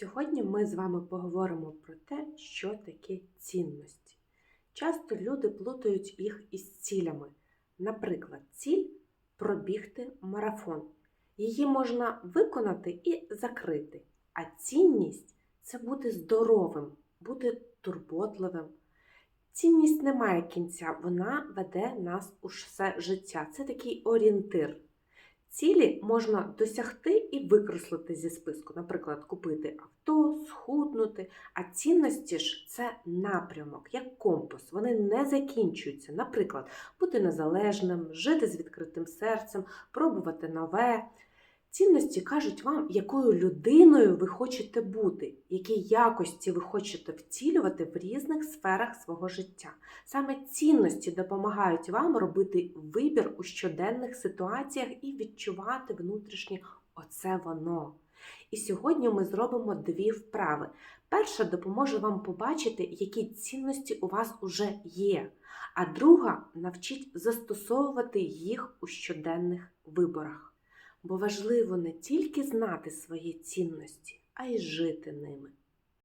Сьогодні ми з вами поговоримо про те, що таке цінності. Часто люди плутають їх із цілями. Наприклад, ціль пробігти марафон. Її можна виконати і закрити. А цінність це бути здоровим, бути турботливим. Цінність не має кінця, вона веде нас у все життя. Це такий орієнтир. Цілі можна досягти і викреслити зі списку, наприклад, купити авто, схуднути. А цінності ж це напрямок, як компас. Вони не закінчуються. Наприклад, бути незалежним, жити з відкритим серцем, пробувати нове. Цінності кажуть вам, якою людиною ви хочете бути, які якості ви хочете втілювати в різних сферах свого життя. Саме цінності допомагають вам робити вибір у щоденних ситуаціях і відчувати внутрішнє оце воно. І сьогодні ми зробимо дві вправи. Перша допоможе вам побачити, які цінності у вас уже є, а друга навчить застосовувати їх у щоденних виборах. Бо важливо не тільки знати свої цінності, а й жити ними.